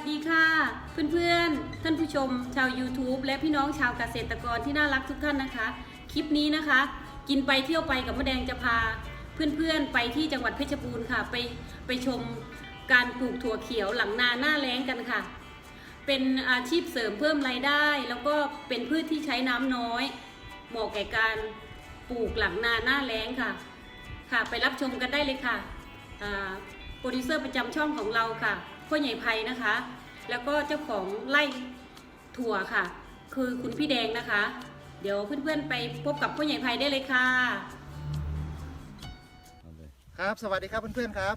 วัสดีค่ะ เพื่อนๆ ท่านผู้ชม ชาว YouTube และพี่น้องชาวเกษตรกรที่น่ารักทุกท่านนะคะ คลิปนี้นะคะ กินไปเที่ยวไปกับมะแดงจะพา เพื่อนๆ ไปที่จังหวัดเพชรบูรณ์ค่ะ ไปไปชมการปลูกถั่วเขียวหลังนาหน้าแล้งกันค่ะ เป็นอาชีพเสริมเพิ่มรายได้ แล้วก็เป็นพืชที่ใช้น้ำน้อย เหมาะแก่การปลูกหลังนาหน้าแล้งค่ะ ค่ะ ไปรับชมกันได้เลยค่ะโปรดิวเซอร์ประจำช่องของเราค่ะ พ่อใหญ่ไพนะคะ แล้วก็เจ้าของไร่ถั่วค่ะ คือคุณพี่แดงนะคะ เดี๋ยวเพื่อนๆไปพบกับพ่อใหญ่ไพได้เลยค่ะ ครับ สวัสดีครับเพื่อนๆครับ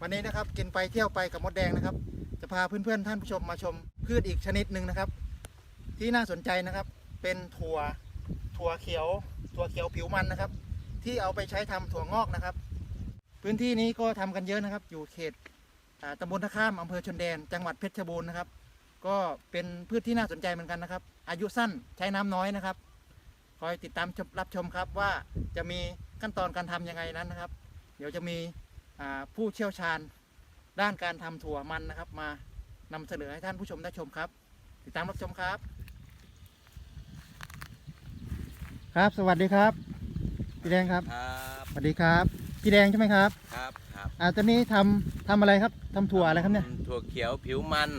วันนี้นะครับกินไปเที่ยวไปกับมดแดงนะครับ จะพาเพื่อนๆท่านผู้ชมมาชมพืชอีกชนิดหนึ่งนะครับ ที่น่าสนใจนะครับ เป็นถั่วถั่วเขียว ถั่วเขียวผิวมันนะครับ ที่เอาไปใช้ทำถั่วงอกนะครับ พื้นที่นี้ก็ทำกันเยอะนะครับ อยู่เขต ตำบลท่าข้ามอำเภอชนแดน จังหวัดเพชรบูรณ์นะครับ ก็เป็นพืชที่น่าสนใจเหมือนกันนะครับ อายุสั้นใช้น้ำน้อยนะครับ คอยติดตามชมรับชมครับว่าจะมีขั้นตอนการทำยังไงนั้นนะครับ เดี๋ยวจะมีอ่าผู้เชี่ยวชาญด้านการทำถั่วมันนะครับ มานำเสนอให้ท่านผู้ชมได้ชมครับ ติดตามรับชมครับ ครับสวัสดีครับพี่แดงครับ ครับ สวัสดีครับพี่แดงใช่ไหมครับครับ ครับ อ่าตอนนี้ทำทำอะไรครับทำถั่วอะไรครับเนี่ยถั่วเขียวผิวมัน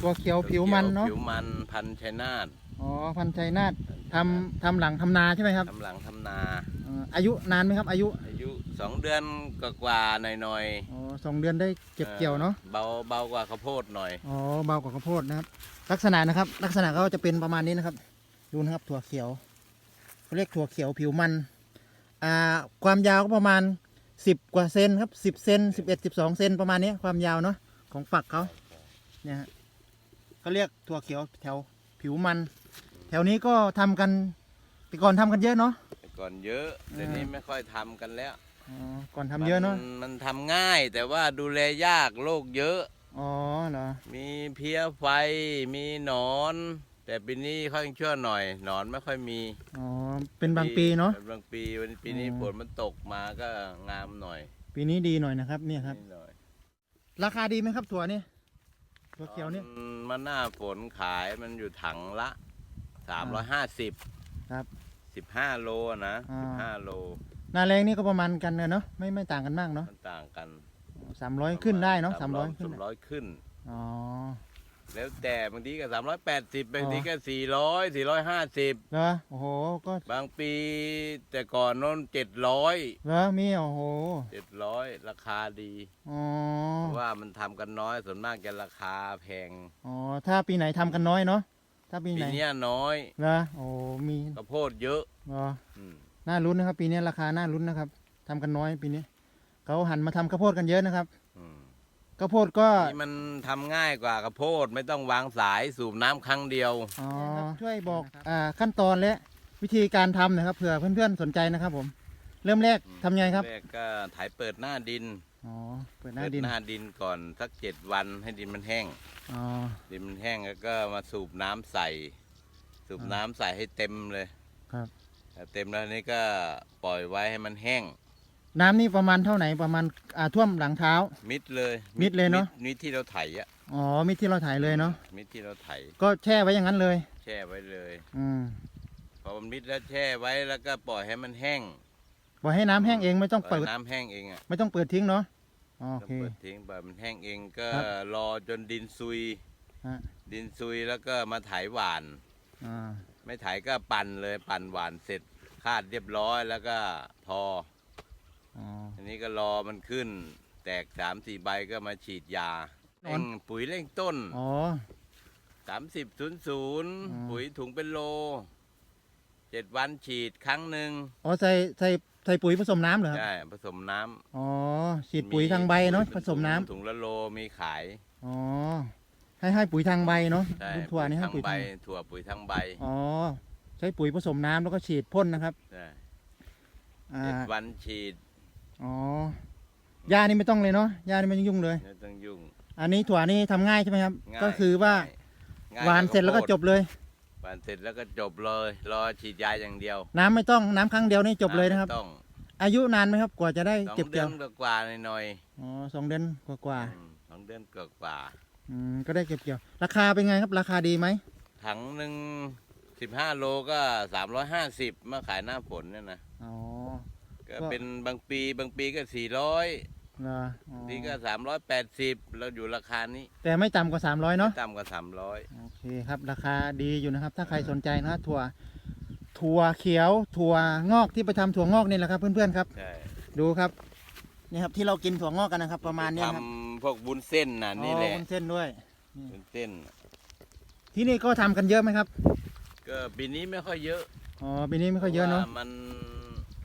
ถั่วเขียวผิวมันเนาะ ผิวมันพันธุ์ชัยนาทอ๋อพันธุ์ชัยนาททำทำหลังทำนาใช่ไหมครับทำหลังทำนา อ่าอายุนานไหมครับ อายุ อายุสองเดือนกว่าๆหน่อยอ๋อสองเดือนได้ๆเก็บเกี่ยวเนาะ เบาเบากว่าข้าวโพดหน่อย อ๋อเบากว่าข้าวโพดนะครับ ลักษณะนะครับ ลักษณะก็จะเป็นประมาณนี้นะครับ ดูนะครับถั่วเขียวเขาเรียกถั่วเขียวผิวมัน อ่าความยาวก็ประมาณ สิบกว่าเซนครับสิบเซนสิบเอ็ดสิบสองเซนประมาณนี้ความยาวเนาะของฝักเขาเนี่ยฮะเขาเรียกถั่วเขียวแถวผิวมัน แถวนี้ก็ทำกันแต่ก่อนทำกันเยอะเนาะแต่ก่อนเยอะเดี๋ยวนี้ไม่ค่อยทำกันแล้วอ๋อก่อนทำเยอะเนาะมันมันทำง่ายแต่ว่าดูแลยากโรคเยอะอ๋อเหรอมีเพี้ยไฟมีหนอน แต่ปีนี้ค่อยชั่วหน่อย หนอนไม่ค่อยมีอ๋อเป็นบางปีเนาะบางปีวันปีนี้อ๋อฝนมันตกมาก็งามหน่อยปีนี้ดีหน่อยนะครับเนี่ยครับ นิดหน่อยราคาดีไหมครับถั่วนี่ถั่วเขียวนี่ตอนมันหน้าฝนขายมันอยู่ถังละสามร้อยห้าสิบครับสิบห้าโลอะนะอ่า สิบห้าโลหนาแรงนี่ก็ประมาณกันเนาะไม่ไม่ต่างกันมากเนาะมันต่างกันสามร้อยขึ้นได้เนาะสามร้อยขึ้นสามร้อยขึ้น อ๋อ แล้วแต่บางทีก็สามร้อยแปดสิบบางทีอ๋อก็สี่ร้อยสี่ร้อยห้าสิบเหรอโอ้โหก็บางปีแต่ก่อนโน้นเจ็ดร้อยเหรอมีโอ้โหเจ็ดร้อยราคาดีอ๋อเพราะว่ามันทำกันน้อยส่วนมากจะราคาแพงอ๋อถ้าปีไหนทำกันน้อยเนาะถ้าปีปีไหนเนี้ยน้อยเหรอโอ้มีข้าวโพดเยอะเหรออืมน่าลุ้นนะครับ ปีนี้ราคาน่าลุ้นนะครับทำกันน้อยปีนี้เขาหันมาทำข้าวโพดกันเยอะนะครับอืม ข้าวโพดก็นี่มันทำง่ายกว่าข้าวโพดไม่ต้องวางสายสูบน้ำครั้งเดียว อ๋อช่วยบอกอ่าขั้นตอนและวิธีการทำหนะครับเผื่อเพื่อนๆสนใจนะครับผม เริ่มแรกทำยังไงครับแรกก็ไถเปิดหน้าดินอ๋อเปิดหน้าเปิดดินหน้าดินก่อนสักเจ็ดวันให้ดินมันแห้ง อ๋อ ดินมันแห้งแล้วก็มาสูบน้ำใส่ สูบอ่าน้ำใส่ให้เต็มเลยครับแต่เต็มแล้วนี่ก็ปล่อยไว้ให้มันแห้ง น้ำนี่ประมาณเท่าไหนประมาณอ่าท่วมหลังเท้า มิดเลยมิดเลยเนอะ มิดที่เราไถอะอ๋อมิดที่เราถ่ายเลยเนาะมิดที่เราไถก็แช่ไว้อย่างนั้นเลย แช่ไว้เลยอืมพอมันมิดแล้วแช่ไว้แล้วก็ปล่อยให้มันแห้งปล่อยให้น้ำแห้งเองไม่ต้องปล่เปิอยดน้ำแห้งเองอะไม่ต้องเปิดทิ้งเนาะอ๋อโอต้องเค เปิดทิ้งปล่อยมันแห้งเองก็ครับรอจนดินซุย ฮะ ดินซุยแล้วก็มาไถหวาน อ่าไม่ไถก็ปั่นเลยปั่นหวานเสร็จคาดเรียบร้อยแล้วก็พอ อ๋อ อันนี้ก็รอมันขึ้น แตกสามสี่ใบก็มาฉีดยานอน เร่งปุ๋ยเร่งต้นอ๋อ สามสิบศูนย์ศูนย์อ๋อ ปุ๋ยถุงเป็นโลเจ็ดวันฉีดครั้งหนึ่งอ๋อใส่ใส่ใส่ปุ๋ยผสมน้ำเหรอครับ ใช่ผสมน้ำอ๋อ ฉีดปุ๋ยทางใบเนาะผสมน้ำถุงละโลมีขายอ๋อ ให้ให้ปุ๋ยทางใบเนาะใช่ลูกถั่วนี่ให้ทางปุ๋ยใบทางถั่วปุ๋ยทางใบอ๋อ ใช้ปุ๋ยผสมน้ำแล้วก็ฉีดพ่นนะครับ ใช่อ่าเจ็ดวันฉีด อ๋อยานี่ไม่ต้องเลยเนาะยานี่ไม่ต้องยุ่งเลย ไม่ต้องยุ่ง อันนี้ถั่วนี่ทำง่ายใช่ไหมครับ ง่ายก็คือว่าง่ยหวานเสร็จแล้วก็จบเลย หวานเสร็จแล้วก็จบเลย รอฉีดยาอย่างเดียวน้ำไม่ต้องน้ำครั้งเดียวนี่จบเลยนะครับไม่ต้องอายุนานไหมครับกว่าจะได้สองเก็บเดืเกี่อยนวกว่าๆหน่อยอ๋อสองเดือนกว่าๆอืมสองเดือนกว่าอืมก็ได้เก็บเกี่ยว ราคาเป็นไงครับ ราคาดีไหมถังหนึ่งสิบห้าโลก็สามร้อยห้าสิบมาขายหน้าฝนเนี่ยนะ อ๋อ ก็ก็เป็นบางปีบางปีก็สี่ร้อยเหรออ๋อนี่ก็สามร้อยแปดสิบเราอยู่ราคานี้แต่ไม่ต่ำกว่า 300 เนาะต่ำกว่าสามร้อยโอเคครับ ราคาดีอยู่นะครับ ถ้าใครสนใจนะถั่ว ถั่วเขียว ถั่วงอกที่ไปทำถั่วงอกนี่แหละครับเพื่อนๆครับ ใช่ดูครับนี่ครับที่เรากินถั่วงอกกันนะครับ ประมาณเนี้ยครับทำพวกบุญเส้นน่ะนี่แหละอ๋อวุ้นเส้นด้วย บุญเส้น ที่นี่ก็ทำกันเยอะไหมครับ ก็ปีนี้ไม่ค่อยเยอะอ๋อปีนี้ไม่ค่อยเยอะเนาะ พรว่มัน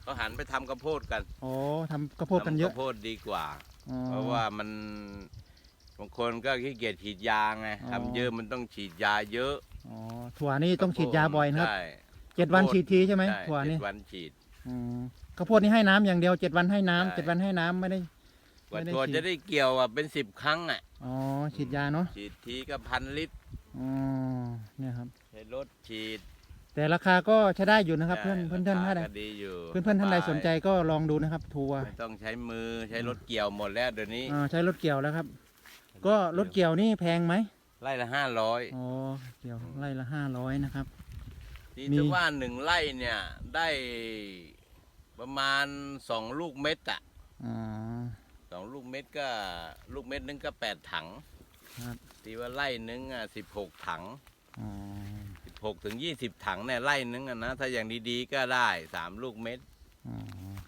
เขาหันไปทำข้าวโพดกันอ๋อทำกระโพดกันเยอะทำข้าวโพดดีกว่า อ๋อ เพราะว่ามันบางคนก็ขี้เกียจฉีดยาไงอ๋อ ทำเยอะมันต้องฉีดยาเยอะอ๋อถั่วนี่ต้องฉีดยาบ่อยนะครับ ใช่เจ็ดวันข้าวโพฉีดทีใช่ไหมใช่ถั่วนี่เจ็ดวันฉีด อืมข้าวโพดนี่ให้น้ำอย่างเดียวเจ็ดวันให้น้ำใช่ เจ็ดวันให้น้ำไม่ได้ กว่าไม่ได้ตัวฉีด จะได้เกี่ยวอะเป็นสิบครั้งอะ อ๋อฉีดยาเนาะฉีดทีก็พันลิตรอ๋อเนี่ยครับ ใช้รถฉีด แต่ราคาก็ใช้ได้อยู่นะครับ เพื่อนใช่เพื่อนเพื่อนราท่านคาใดก็ดีอยู่เพื่อนเพื่อนท่านใดบยสนใจก็ลองดูนะครับ ทัวร์ไม่ต้องใช้มือใช้รถเกี่ยวหมดแล้วเดี๋ยวนี้อ่าใช้รถเกี่ยวแล้วครับ ก็รถเกี่ยวนี่แพงไหมไร่ละห้าร้อยอ๋อเกี่ยวไร่ละห้าร้อยนะครับที่มีถ้าว่าหนึ่งไร่เนี่ยได้ประมาณสองลูกเม็ดอะอ๋อ สองลูกเม็ดก็ลูกเม็ดนึงก็แปดถังครับ ตีว่าไร่นึงอะสิบหกถัง อ๋อ สิบหกถึงยี่สิบถังเนี่ยไร่นึงอะนะ ถ้าอย่างดีๆก็ได้สามลูกเม็ดอ๋อ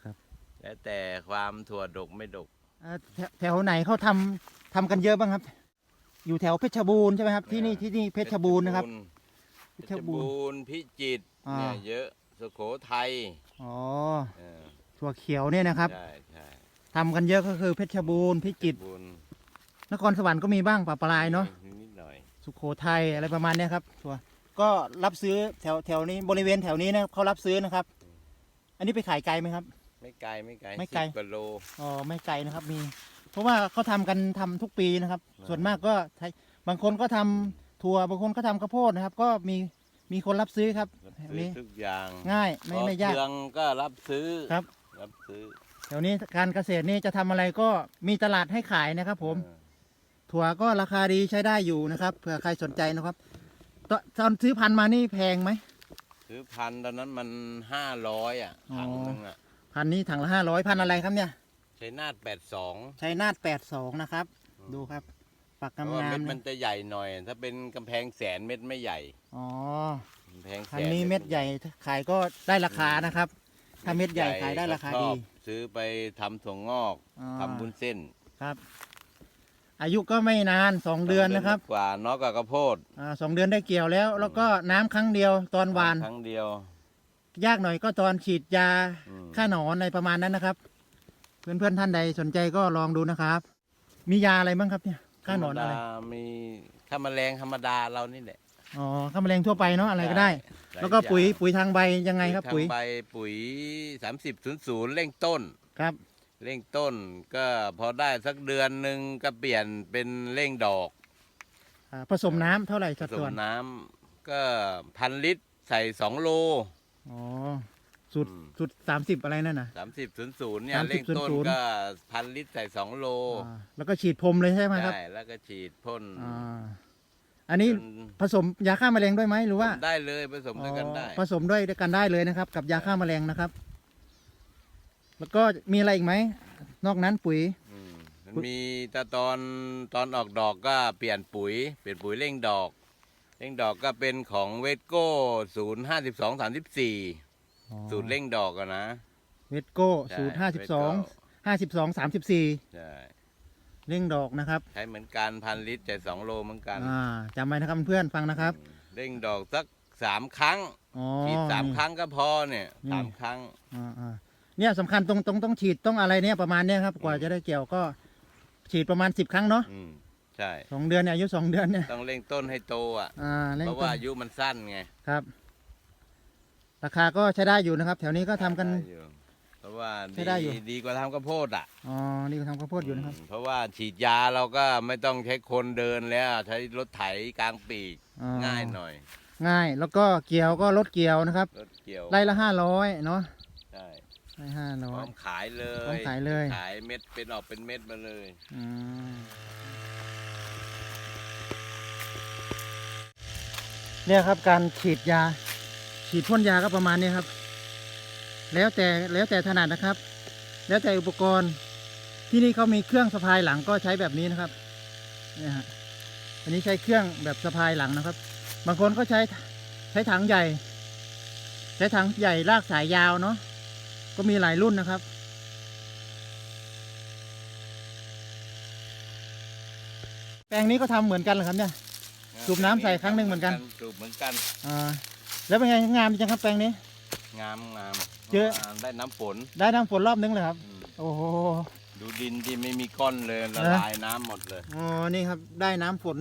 ครับแล้วแต่ความถั่วดกไม่ดกอ่าแถวแถวไหนเขาทำทำกันเยอะบ้างครับ อยู่แถวเพชรบูรณ์ใช่ไหมครับที่นี่ที่นี่เพชรบูรณ์นะครับ เพชรบูรณ์พิจิตรอ่า เนี่ยเยอะสุโขทัยอ๋อเออถั่วเขียวเนี่ยนะครับใช่ใช่ทำกันเยอะก็คือเพชรบูรณ์พิจิตรบุญนครสวรรค์ก็มีบ้างปะปลายเนาะนิดหน่อยสุโขทัยอะไรประมาณเนี้ยครับถั่ว ก็รับซื้อแถวแถวนี้บริเวณแถวนี้นะเขารับซื้อนะครับ อันนี้ไปขายไกลไหมครับ ไม่ไกลไม่ไกลไม่ไกล สิบว่าโล อ๋อไม่ไกลนะครับมี เพราะว่าเขาทำกันทำทุกปีนะครับส่วนมากก็ใช้บางคนก็ทำถั่วบางคนก็ทำข้าวโพดนะครับ ก็มีมีคนรับซื้อครับรับแถวซื้อนี้ทุกอย่างง่ายไม่ไม่ยาก เครื่องก็รับซื้อครับ รับซื้อแถวนี้การเกษตรนี่จะทำอะไรก็มีตลาดให้ขายนะครับ ผม เออถั่วก็ราคาดีใช้ได้อยู่นะครับเผื่อใครสนใจนะครับ ตอนตอนซื้อพันธุ์มานี่แพงไหม ซื้อพันธุ์ตอนนั้นมันห้าร้อยอะอ๋อถังนึงอะพันธุ์นี้ถังละห้าร้อยพันธุ์อะไรครับเนี่ยใช้นาดแปดสองชัยนาทแปดสองนะครับ ดูครับ ปักเพราะงามว่าเม็ดๆมันะนจะใหญ่หน่อย ถ้าเป็นกำแพงแสนเม็ดไม่ใหญ่อ๋อกำแพงแสพันนนี้เม็ดใหญ่ขายก็ได้ราคานะครับ ถ้าเม็ดใหญ่ขายได้ราคาชดีอบซื้อไปทำถั่วงอกอ่า ทำบุญเส้น ครับ อายุก็ไม่นานสองเดือนนะครับกว่าเนอกกับข้าวโพดอ่าสองเดือนได้เกี่ยวแล้ว แล้วก็น้ำครั้งเดียวตอนหวาน ครั้งเดียว ยากหน่อยก็ตอนฉีดยาอืม ฆ่าหนอนอะไรประมาณนั้นนะครับ เพื่อนๆท่านใดสนใจก็ลองดูนะครับ มียาอะไรบ้างครับเนี่ยฆ่าหนอนอะไรธรรมดามีข้าแมลงธรรมดาเรานี่แหละอ๋อฆ่าแมลงทั่วไปเนาะอะไรก็ได้ หาแล้วก็ปุ๋ยอย่างปุ๋ยทางใบยังไงครับ ปุ๋ยทางใบปุ๋ยสามสิบศูนย์ศูนย์เร่งต้น ครับ เร่งต้นก็พอได้สักเดือนหนึ่งก็เปลี่ยนเป็นเร่งดอกอ่าผสมน้ำเท่าไหร่ผสัดสส่มวนน้ำก็พันลิตรใส่สองโล อ๋อสุดอืม สุดสามสิบอะไรนั่นน่ะ สามสิบศูนย์ศูนย์เนี่ย30เร่งต้น00ก็พันลิตรใส่สองโลอ่าแล้วก็ฉีดพรมเลยใช่ไหมครับใช่แล้วก็ฉีดพ่นอ่าอันนี้จนผสมยาฆ่าแมลงด้วยไหมหรือว่าได้เลยผสมด้วยกันได้ อ๋อผสมด้วยด้วยกันได้เลยนะครับ กับยาฆ่าแมลงนะครับ แล้วก็มีอะไรอีกไหม นอกนั้นปุ๋ย อืมมันมีแต่ตอนตอนออกดอกก็เปลี่ยนปุ๋ย เปลี่ยนปุ๋ยเร่งดอกเร่งดอกก็เป็นของเวทโก้ศูนย์ห้าสิบสองสามสิบสี่สูตรเร่งดอกอะนะ เวทโก้ใช่สูตรห้าสิบสองเวทโก้ห้าสิบสองสามสิบสี่ใช่เร่งดอกนะครับ ใช้เหมือนกันพันลิตรแต่สองโลเหมือนกันอ่าจำไว้นะครับเพื่อนฟังนะครับ อืมเร่งดอกสักสามครั้งอ๋อ ฉีดสามนี่ครั้งก็พอเนี่ยนี่ สามครั้ง อ่าอ่า เนี่ยสำคัญตรงตรงต้องฉีดต้องอะไรเนี่ยประมาณเนี้ยครับกว่าอืมจะได้เกี่ยวก็ ฉีดประมาณสิบครั้งเนาะอืมใช่ สองเดือนเนี่ยอายุสองเดือนเนี่ยต้องเร่งต้นให้โตอะ อ่าเร่งเพราะต้ว่านอายุมันสั้นไงครับ ราคาก็ใช้ได้อยู่นะครับ แถวนี้ก็ทำกัน ได้อยู่เพราะว่าใช้ได้อยู่ ดีกว่าทำข้าวโพดอะอ๋อนี่ก็ทำข้าวโพดอยู่นะครับอืมเพราะว่าฉีดยาเราก็ไม่ต้องใช้คนเดินแล้ว ใช้รถไถกลางปีกอ๋อง่ายหน่อย ง่าย แล้วก็เกี่ยวก็ลดเกี่ยวนะครับรถเกี่ยวไร่ละห้าร้อยเนาะใช่ ไร่ห้าพร้อร้อยมขายเลยพร้อมขายเลย ขายเม็ดเป็นออกเป็นเม็ดมาเลย อืมเนี่ยครับการฉีดยา ฉีดพ่นยาก็ประมาณนี้ครับ แล้วแต่แล้วแต่ถนัดนะครับ แล้วแต่อุปกรณ์ที่นี่เขามีเครื่องสะพายหลังก็ใช้แบบนี้นะครับเนี่ยฮะอันนี้ใช้เครื่องแบบสะพายหลังนะครับ บางคนก็ใช้ใช้ถังใหญ่ ใช้ถังใหญ่ลากสายยาวเนาะ ก็มีหลายรุ่นนะครับ แปลงนี้ก็ทำเหมือนกันเหรอครับเนี่ย สูบน้ำใส่ครั้งหนึ่งเหมือนกัน สูบเหมือนกัน อ่า แล้วเป็นไงงามจังครับแปลงนี้ งามงามเยอะาได้น้ำฝนได้น้ำฝนรอบนึงเลยครับ อืมโอ้โห ดูดินที่ไม่มีก้อนเลยละนะลายน้ำหมดเลยอ๋อ นี่ครับ ได้น้ำฝน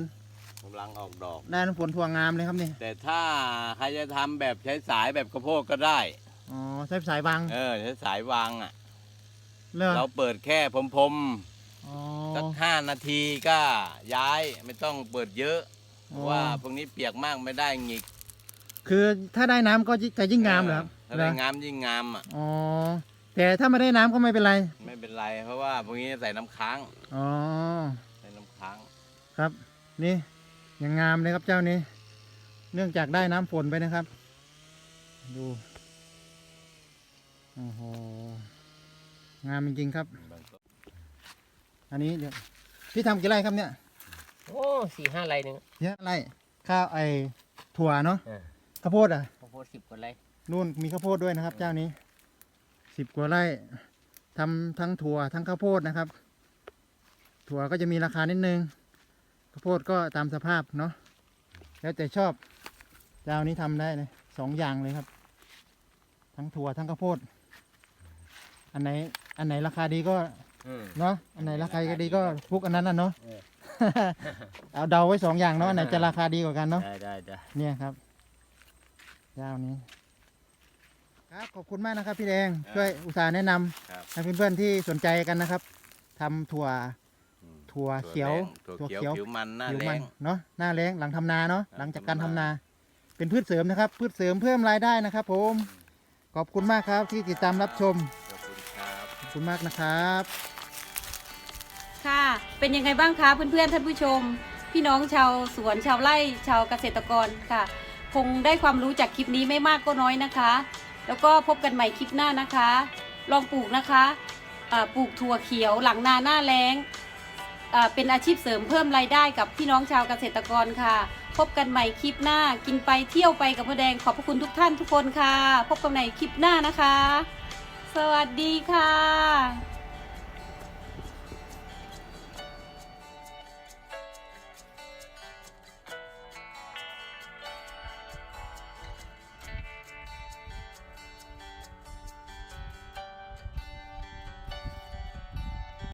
กำลังออกดอก ได้น้ำฝนทั่วงามเลยครับนี่ แต่ถ้าใครจะทำแบบใช้สายแบบข้าวโพดก็ได้ อ๋อใช้สายบาง เออใช้สายวางอะ เลยเราเปิดแค่พรมอ๋อ ๆสักห้านาทีก็ย้ายไม่ต้องเปิดเยอะเพอ๋อราะว่าพวกนี้เปียกมากไม่ได้หงิกคือถ้าได้น้ำก็จะยิ่งงามเหรอครับถ้าได้เหรองามยิ่งงามอะ อ๋อ แต่ถ้าไม่ได้น้ำก็ไม่เป็นไร ไม่เป็นไร เพราะว่าพวกนี้ใส่น้ำค้างอ๋อ ใส่น้ำค้าง ครับ นี่ยังงามเลยครับเจ้านี้ เนื่องจากได้น้ำฝนไปนะครับ ดู โอ้โห งามจริงๆครับ อันนี้เดี๋ยวพี่ทำกี่ไร่ครับเนี่ย โอ้สี่ห้าไรหนึ่งเยอะไร่ข้าวไอถั่วเนาะเออข้าวโพดอะ ข้าวโพดสิบกว่าไรนู่นมีข้าวโพดด้วยนะครับ เจ้านี้สิบกว่าไร่ทำทั้งถั่วทั้งข้าวโพดนะครับ ถั่วก็จะมีราคานิดนึงข้าวโพดก็ตามสภาพเนาะแล้วแต่ชอบเจ้านี้ทำได้เลยสองอย่างเลยครับ ทั้งถั่วทั้งข้าวโพด อันไหนอันไหนราคาดีก็เนาะอันไหนราคาดีก็พุกอันนั้นน่ะเนาะ เออ เอาเดาไว้สองอย่างเนาะอันไหนจะราคาดีกว่ากันเนาะ ได้ได้ได้ เนี่ยครับเจ้านี้ ครับขอบคุณมากนะครับ พี่แดงครับช่วยอุตส่าห์แนะนำครับให้เพื่อนๆที่สนใจกันนะครับทำถั่วอืม ถั่วเขียว ถั่วเขียวผิวมันหน้าผิวแรมันง เนาะหน้าแรงหลังทำนาเนาะครับหลังจากการทำทำนานา เป็นพืชเสริมนะครับ พืชเสริมเพิ่มรายได้นะครับ ผม ขอบคุณมากครับที่ติดตามรับชมข อบคุณครับขอบคุณมากนะครับ ค่ะ เป็นยังไงบ้างคะเพื่อนๆท่านผู้ชม พี่น้องชาวสวนชาวไร่ชาวเกษตรกรค่ะ คงได้ความรู้จากคลิปนี้ไม่มากก็น้อยนะคะ แล้วก็พบกันใหม่คลิปหน้านะคะ ลองปลูกนะคะอ่าปลูกถั่วเขียวหลังนาหน้าแล้งเป็นอาชีพเสริมเพิ่มรายได้กับพี่น้องชาวเกษตรกรค่ะ พบกันใหม่คลิปหน้ากินไปเที่ยวไปกับพ่อแดงขอบพระคุณทุกท่านทุกคนค่ะ พบกันใหม่คลิปหน้านะคะ สวัสดีค่ะ